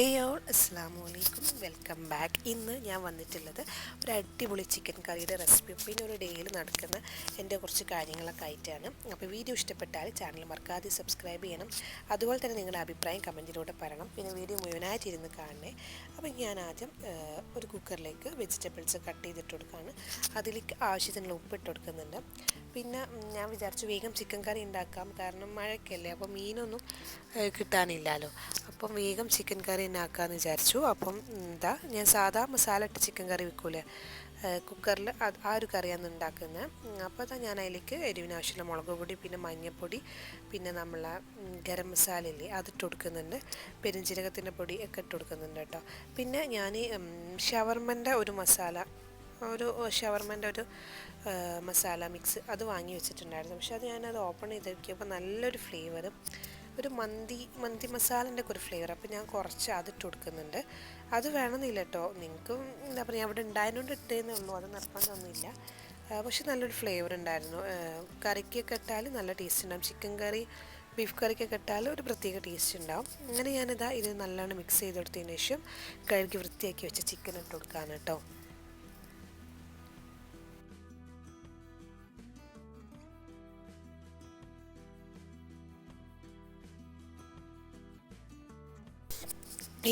ഏയോൾ അസ്സാം അലൈക്കും. Welcome back. ഇന്ന് ഞാൻ വന്നിട്ടുള്ളത് ഒരു അടിപൊളി ചിക്കൻ കറിയുടെ റെസിപ്പി. പിന്നെ ഒരു ഡെയിലി നടക്കുന്ന എന്റെ കുറച്ച് കാര്യങ്ങളൊക്കെ ആയിട്ടാണ്. അപ്പോൾ വീഡിയോ ഇഷ്ടപ്പെട്ടാൽ ചാനൽ മറക്കാതെ സബ്സ്ക്രൈബ് ചെയ്യണം. അതുപോലെ തന്നെ നിങ്ങളുടെ അഭിപ്രായം കമന്റിലൂടെ പറയണം. പിന്നെ വീഡിയോ മുഴുവനായിട്ട് മുഴുവനായിട്ടിരുന്ന് കാണണേ. അപ്പോൾ ഞാൻ ആദ്യം ഒരു കുക്കറിലേക്ക് വെജിറ്റബിൾസ് കട്ട് ചെയ്തിട്ട് കൊടുക്കുകയാണ്. അതിലേക്ക് ആവശ്യത്തിനുള്ള ഉപ്പ് ഇട്ട് കൊടുക്കുന്നുണ്ട്. പിന്നെ ഞാൻ വിചാരിച്ചു വേഗം ചിക്കൻ കറി ഉണ്ടാക്കാം കാരണം മഴയ്ക്കല്ലേ അപ്പോൾ മീനൊന്നും കിട്ടാനില്ലല്ലോ. അപ്പം വേഗം ചിക്കൻ കറി ഉണ്ടാക്കാമെന്ന് വിചാരിച്ചു. അപ്പം എന്താ ഞാൻ സാധാ മസാല ഇട്ട് ചിക്കൻ കറി വെക്കൂലേ കുക്കറിൽ ആ ഒരു കറിയാണ് ഉണ്ടാക്കുന്നത് അപ്പോൾ അതാ ഞാൻ അതിലേക്ക് എരിവിനാവശ്യമുള്ള മുളക് പൊടി പിന്നെ മഞ്ഞൾപ്പൊടി പിന്നെ നമ്മളെ ഗരം മസാല ഇല്ലേ അതിട്ട് കൊടുക്കുന്നുണ്ട്. പെരിഞ്ജീരകത്തിന്റെ പൊടി ഒക്കെ ഇട്ട് കൊടുക്കുന്നുണ്ട് കേട്ടോ. പിന്നെ ഞാൻ ഷവർമന്റെ ഒരു മസാല ഒരു ഷവർമന്റെ ഒരു മസാല മിക്സ് അത് വാങ്ങി വെച്ചിട്ടുണ്ടായിരുന്നു. പക്ഷെ അത് ഞാനത് ഓപ്പൺ ചെയ്ത് നോക്കിയപ്പോൾ നല്ലൊരു ഫ്ലേവർ ഒരു മന്തി മന്തി മസാലന്റെ ഒക്കെ ഒരു ഫ്ലേവർ. അപ്പോൾ ഞാൻ കുറച്ച് അതിട്ട് കൊടുക്കുന്നുണ്ട്. അത് വേണമെന്നില്ല കേട്ടോ. നിങ്ങൾക്കും എന്താ പറയുക അവിടെ ഉണ്ടായതുകൊണ്ട് ഇട്ടേന്നേ ഉള്ളൂ. അത് നിർബന്ധമൊന്നുമില്ല പക്ഷെ നല്ലൊരു ഫ്ലേവർ ഉണ്ടായിരുന്നു. കറിക്കൊക്കെ ഇട്ടാൽ നല്ല ടേസ്റ്റ് ഉണ്ടാവും. ചിക്കൻ കറി ബീഫ് കറിക്കൊക്കെ ഇട്ടാൽ ഒരു പ്രത്യേക ടേസ്റ്റ് ഉണ്ടാവും. അങ്ങനെ ഞാനിതാ ഇത് നല്ലോണം മിക്സ് ചെയ്ത് കൊടുത്തതിന് ശേഷം കഴുകി വൃത്തിയാക്കി വെച്ച ചിക്കൻ ഇട്ട് കൊടുക്കാനാണ് കേട്ടോ.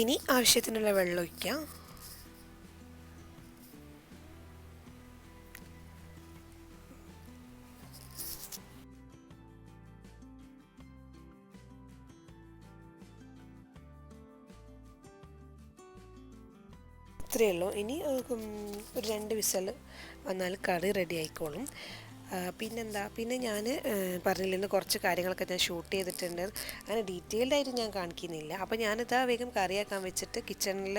ഇനി ആവശ്യത്തിനുള്ള വെള്ളം ഒഴിക്കാം ഇത്രയേ ഉള്ളൂ. ഇനി ഒരു രണ്ട് വിസൽ വന്നാൽ കറി റെഡി ആയിക്കോളും. പിന്നെന്താ? പിന്നെ ഞാൻ പറഞ്ഞില്ലെന്ന് കുറച്ച് കാര്യങ്ങളൊക്കെ ഞാൻ ഷൂട്ട് ചെയ്തിട്ടുണ്ട്. അങ്ങനെ ഡീറ്റെയിൽഡ് ആയിട്ട് ഞാൻ കാണിക്കുന്നില്ല. അപ്പോൾ ഞാനിതാ വേഗം കറിയാക്കാൻ വെച്ചിട്ട് കിച്ചണിൽ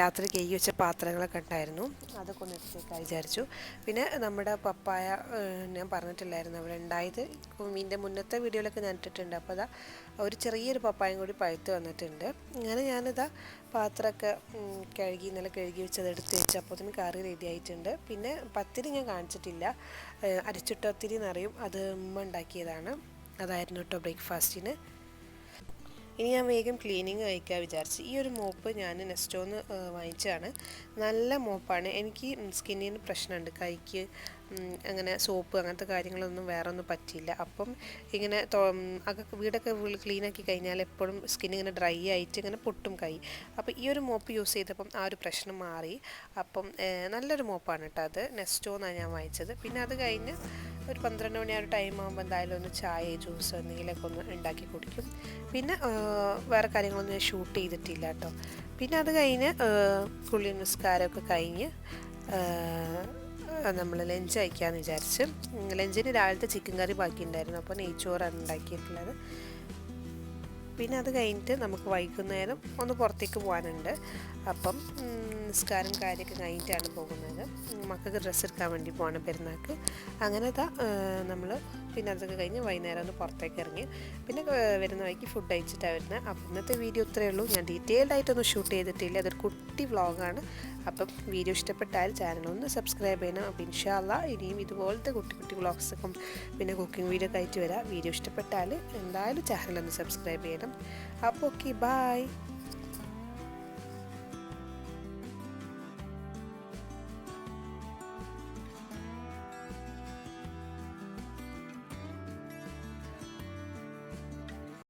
രാത്രി കഴുകി വെച്ച പാത്രങ്ങളൊക്കെ ഉണ്ടായിരുന്നു. അതൊക്കെ ഒന്ന് എടുത്തേക്കാൻ വിചാരിച്ചു. പിന്നെ നമ്മുടെ പപ്പായ ഞാൻ പറഞ്ഞിട്ടില്ലായിരുന്നു അവിടെ ഉണ്ടായത്. മീന്റെ മുന്നത്തെ വീഡിയോയിലൊക്കെ ഞാൻ ഇട്ടിട്ടുണ്ട്. അപ്പോൾ അതാ ഒരു ചെറിയൊരു പപ്പായം കൂടി പഴുത്ത് വന്നിട്ടുണ്ട്. അങ്ങനെ ഞാനിതാ പാത്രമൊക്കെ കഴുകി ഇന്നലെ കഴുകി വെച്ചത് എടുത്ത് വെച്ച് അപ്പോൾ കറി റെഡി ആയിട്ടുണ്ട്. പിന്നെ പത്തിരി ഞാൻ കാണിച്ചിട്ടില്ല. ഏഹ് നിറയും. അത് ഉമ്മ ഉണ്ടാക്കിയതാണ്. അതായിരുന്നു കേട്ടോ ബ്രേക്ക്ഫാസ്റ്റിന് ഇനി ഞാൻ വേഗം ക്ലീനിങ് കഴിക്കാൻ വിചാരിച്ച്. ഈ ഒരു മോപ്പ് ഞാൻ നെസ്റ്റോന്ന് വാങ്ങിച്ചതാണ്. നല്ല മോപ്പാണ്. എനിക്ക് സ്കിന്നിന് പ്രശ്നമുണ്ട് കൈക്ക് അങ്ങനെ സോപ്പ് അങ്ങനത്തെ കാര്യങ്ങളൊന്നും വേറെ ഒന്നും പറ്റിയില്ല. അപ്പം ഇങ്ങനെ തൊ- ഉം, അക വീടൊക്കെ ക്ലീനാക്കി കഴിഞ്ഞാൽ എപ്പോഴും സ്കിൻ ഇങ്ങനെ ഡ്രൈ ആയിട്ട് ഇങ്ങനെ പൊട്ടും കൈ. അപ്പോൾ ഈ ഒരു മോപ്പ് യൂസ് ചെയ്തപ്പം ആ ഒരു പ്രശ്നം മാറി. അപ്പം നല്ലൊരു മോപ്പാണ് കേട്ടോ അത്. നെസ്റ്റോന്നാണ് ഞാൻ വാങ്ങിച്ചത്. പിന്നെ അത് കഴിഞ്ഞ് ഒരു പന്ത്രണ്ട് മണി ആ ഒരു ടൈം ആകുമ്പോൾ എന്തായാലും ഒന്ന് ചായ ജ്യൂസ് എന്തെങ്കിലുമൊക്കെ ഒന്ന് ഉണ്ടാക്കി കുടിക്കും. പിന്നെ വേറെ കാര്യങ്ങളൊന്നും ഞാൻ ഷൂട്ട് ചെയ്തിട്ടില്ല കേട്ടോ. പിന്നെ അത് കഴിഞ്ഞ് കുളി നിസ്കാരമൊക്കെ കഴിഞ്ഞ് നമ്മൾ ലഞ്ച് കഴിക്കാമെന്ന് വിചാരിച്ച് ലഞ്ചിന് രാവിലത്തെ ചിക്കൻ കറി ബാക്കിയുണ്ടായിരുന്നു. അപ്പോൾ നെയ്ച്ചോറാണ് ഉണ്ടാക്കിയിട്ടുള്ളത്. പിന്നെ അത് കഴിഞ്ഞിട്ട് നമുക്ക് വൈകുന്നേരം ഒന്ന് പുറത്തേക്ക് പോകാനുണ്ട്. അപ്പം നിസ്കാരം കാര്യമൊക്കെ കഴിഞ്ഞിട്ടാണ് പോകുന്നത്. മക്കൾക്ക് ഡ്രസ്സ് എടുക്കാൻ വേണ്ടി പോകണം പെരുന്നാൾക്ക് അങ്ങനെ നമ്മൾ പിന്നെ അതൊക്കെ കഴിഞ്ഞ് വൈകുന്നേരം ഒന്ന് പുറത്തേക്ക് ഇറങ്ങി. പിന്നെ വരുന്ന വഴിക്ക് ഫുഡ് കഴിച്ചിട്ടാണ് വരുന്നത് അപ്പം ഇന്നത്തെ വീഡിയോ ഇത്രയേ ഉള്ളൂ. ഞാൻ ഡീറ്റെയിൽഡ് ആയിട്ടൊന്നും ഷൂട്ട് ചെയ്തിട്ടില്ല. അതൊരു കുട്ടി വ്ളോഗാണ് അപ്പം വീഡിയോ ഇഷ്ടപ്പെട്ടാൽ ചാനൽ ഒന്ന് സബ്സ്ക്രൈബ് ചെയ്യണം. അപ്പം ഇൻഷാല്ല ഇനിയും ഇതുപോലത്തെ കുട്ടി കുട്ടി വ്ളോഗ്സൊക്കെ പിന്നെ കുക്കിംഗ് വീഡിയോ ഒക്കെ ആയിട്ട് വരാം. വീഡിയോ ഇഷ്ടപ്പെട്ടാൽ എന്തായാലും ചാനൽ ഒന്ന് സബ്സ്ക്രൈബ് ചെയ്യണം. Apo, okay, bye!